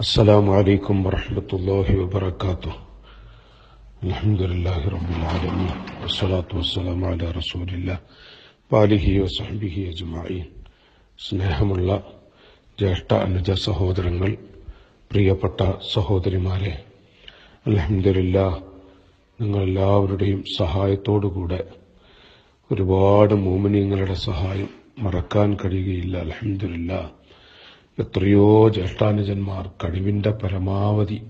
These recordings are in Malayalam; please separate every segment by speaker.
Speaker 1: السلام عليكم ورحمة الله وبركاته الحمد لله رب العالمين والصلاة والسلام على رسول الله وآله وصحبه أجمعين സ്നേഹമുള്ള ജ്യേഷ്ഠ അനുജ സഹോദരങ്ങൾ പ്രിയപ്പെട്ട സഹോദരിമാരെ അലഹമില്ല നിങ്ങളെല്ലാവരുടെയും സഹായത്തോടുകൂടെ ഒരുപാട് മോമിനിയങ്ങളുടെ സഹായം മറക്കാൻ കഴിയുകയില്ല അലഹമില്ല എത്രയോ ജ്യേഷ്ഠാനുജന്മാർ കഴിവിന്റെ പരമാവധി.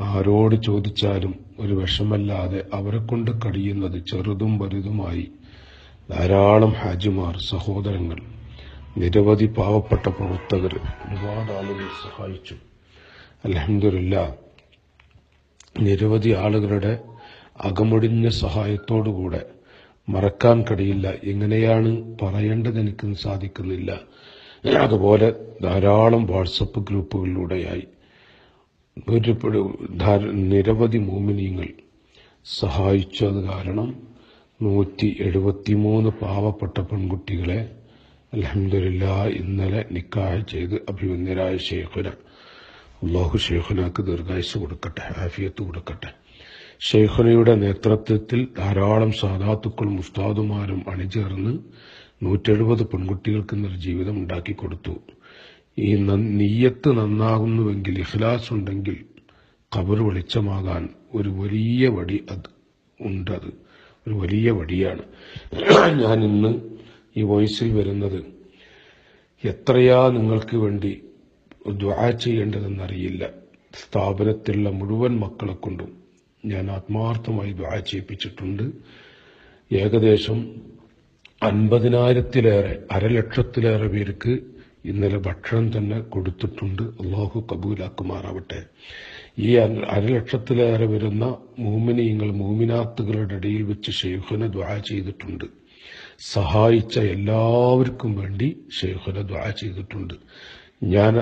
Speaker 1: ആരോട് ചോദിച്ചാലും ഒരു വിഷമല്ലാതെ അവരെ കൊണ്ട് കഴിയുന്നത് ചെറുതും വലുതുമായി ധാരാളം ഹാജിമാർ സഹോദരങ്ങൾ നിരവധി പാവപ്പെട്ട പ്രവർത്തകർ ഒരുപാട് ആളുകൾ സഹായിച്ചു. അലഹമില്ല നിരവധി ആളുകളുടെ അകമൊടിഞ്ഞ സഹായത്തോടുകൂടെ മറക്കാൻ കഴിയില്ല. എങ്ങനെയാണ് പറയേണ്ടത് എനിക്ക് സാധിക്കുന്നില്ല. അതുപോലെ ധാരാളം വാട്സപ്പ് ഗ്രൂപ്പുകളിലൂടെയായി നിരവധി മോമിനിയങ്ങൾ സഹായിച്ചത് കാരണം നൂറ്റി എഴുപത്തിമൂന്ന് പാവപ്പെട്ട പെൺകുട്ടികളെ അലഹമില്ല ഇന്നലെ നിക്കാഹ് ചെയ്ത് അഭിമന്യരായ ഷെയ്ഖുന അള്ളാഹു ഷെയ്ഖുനക്ക് ദീർഘായുസ് കൊടുക്കട്ടെ ആഫിയത്ത് കൊടുക്കട്ടെ. ഷെയ്ഖുനയുടെ നേതൃത്വത്തിൽ ധാരാളം സാധാത്തുക്കളും ഉസ്താദുമാരും അണിചേർന്ന് നൂറ്റെഴുപത് പെൺകുട്ടികൾക്ക് ഇന്നൊരു ജീവിതം ഉണ്ടാക്കി കൊടുത്തു. ഈ നീയത്ത് നന്നാകുന്നുവെങ്കിൽ ഇഖ്ലാസ് ഉണ്ടെങ്കിൽ ഖബർ വെളിച്ചമാകാൻ ഒരു വലിയ വടി അത് ഉണ്ടത്. ഒരു വലിയ വടിയാണ്. ഞാൻ ഇന്ന് ഈ വോയിസിൽ വരുന്നത് എത്രയാ നിങ്ങൾക്ക് വേണ്ടി ദ്വാ ചെയ്യേണ്ടതെന്നറിയില്ല. സ്ഥാപനത്തിലുള്ള മുഴുവൻ മക്കളെ കൊണ്ടും ഞാൻ ആത്മാർത്ഥമായി ദ്വാ ചെയ്യിപ്പിച്ചിട്ടുണ്ട്. ഏകദേശം അൻപതിനായിരത്തിലേറെ അരലക്ഷത്തിലേറെ പേർക്ക് ഇന്നലെ ഭക്ഷണം തന്നെ കൊടുത്തിട്ടുണ്ട്. അള്ളാഹു കബൂലാക്കുമാറാവട്ടെ. ഈ അരലക്ഷത്തിലേറെ വരുന്ന മൂമിനിയങ്ങൾ മൂമിനാത്തുകളുടെ ഇടയിൽ വെച്ച് ഷെയ്ഖുനെ ദ്വാ ചെയ്തിട്ടുണ്ട്. സഹായിച്ച എല്ലാവർക്കും വേണ്ടി ഷെയ്ഖുനെ ദ്വാ ചെയ്തിട്ടുണ്ട്. ഞാൻ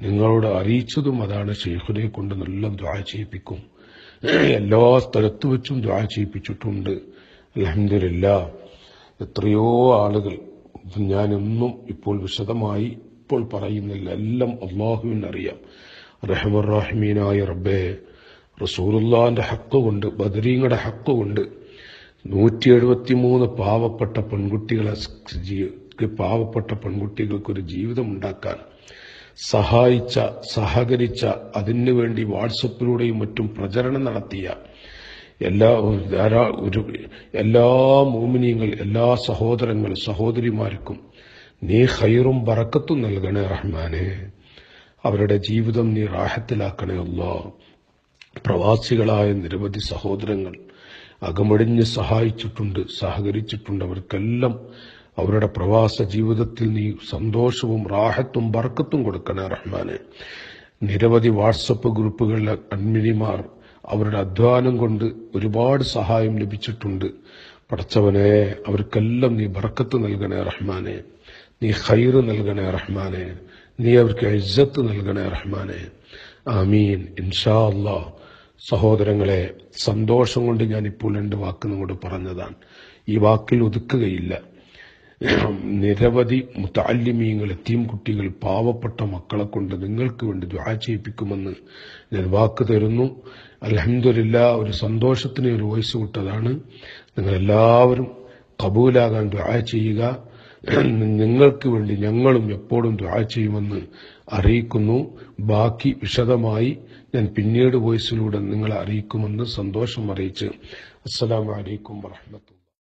Speaker 1: നിങ്ങളോട് അറിയിച്ചതും അതാണ് ഷെയ്ഖുനെ കൊണ്ട് നല്ല ദ്വാ ചെയ്യിപ്പിക്കും. എല്ലാ സ്ഥലത്തു വെച്ചും ദ്വാ ചെയ്യിപ്പിച്ചിട്ടുണ്ട്. അലഹമില്ല എത്രയോ ആളുകൾ ഞാൻ എന്നും ഇപ്പോൾ വിശദമായി ഇപ്പോൾ പറയുന്നില്ല. എല്ലാം അള്ളാഹുവിനറിയാം. റഹമുറാഹിമീനായ റബ്ബെ റസൂറുല്ലാന്റെ ഹക്ക് കൊണ്ട് ബദരീങ്ങളുടെ ഹക്ക് കൊണ്ട് നൂറ്റി എഴുപത്തി മൂന്ന് പാവപ്പെട്ട പെൺകുട്ടികളെ പാവപ്പെട്ട പെൺകുട്ടികൾക്കൊരു ജീവിതം ഉണ്ടാക്കാൻ സഹായിച്ച സഹകരിച്ച അതിനുവേണ്ടി വാട്സപ്പിലൂടെയും മറ്റും പ്രചരണം നടത്തിയ എല്ലാ ഒരു എല്ലാ മോമിനിയങ്ങൾ എല്ലാ സഹോദരങ്ങൾ സഹോദരിമാർക്കും നീ ഹൈറും ബറക്കത്തും നൽകണേ റഹ്മാനെ. അവരുടെ ജീവിതം നീ റാഹത്തിലാക്കണേ അല്ലോ. പ്രവാസികളായ നിരവധി സഹോദരങ്ങൾ അകമടിഞ്ഞ് സഹായിച്ചിട്ടുണ്ട് സഹകരിച്ചിട്ടുണ്ട്. അവർക്കെല്ലാം അവരുടെ പ്രവാസ ജീവിതത്തിൽ നീ സന്തോഷവും റാഹത്തും ബർക്കത്തും കൊടുക്കണേ റഹ്മാനെ. നിരവധി വാട്സപ്പ് ഗ്രൂപ്പുകളിലെ അഡ്മിനിമാർ അവരുടെ അധ്വാനം കൊണ്ട് ഒരുപാട് സഹായം ലഭിച്ചിട്ടുണ്ട്. പടച്ചവനെ അവർക്കെല്ലാം നീ ബർക്കത്ത് നൽകണേ റഹ്മാനെ. നീ ഖൈർ നൽകണേ റഹ്മാനെ. നീ അവർക്ക് ഇജ്ജത്ത് നൽകണേ റഹ്മാനെ. ആമീൻ. ഇൻഷാ അല്ലാ സഹോദരങ്ങളെ സന്തോഷം കൊണ്ട് ഞാൻ ഇപ്പോൾ രണ്ട് വാക്ക് നിങ്ങളോട് പറഞ്ഞതാണ്. ഈ വാക്കിൽ ഒതുക്കുകയില്ല. നിരവധി മുത്താലിമീങ്ങൾ എത്തിയും കുട്ടികൾ പാവപ്പെട്ട മക്കളെ കൊണ്ട് നിങ്ങൾക്ക് വേണ്ടി ദ്വാ ചെയ്യിപ്പിക്കുമെന്ന് ഞാൻ വാക്ക് തരുന്നു. അലഹമില്ല ഒരു സന്തോഷത്തിന് ഒരു വോയിസ് വിട്ടതാണ് നിങ്ങളെല്ലാവരും കബൂലാകാൻ ദ്വാ ചെയ്യുക. നിങ്ങൾക്ക് വേണ്ടി ഞങ്ങളും എപ്പോഴും ദ്വാ ചെയ്യുമെന്ന് അറിയിക്കുന്നു. ബാക്കി വിശദമായി ഞാൻ പിന്നീട് വോയിസിലൂടെ നിങ്ങളെ അറിയിക്കുമെന്ന് സന്തോഷം അറിയിച്ച്. അസ്സലാമലൈക്കും വറഹമത്തു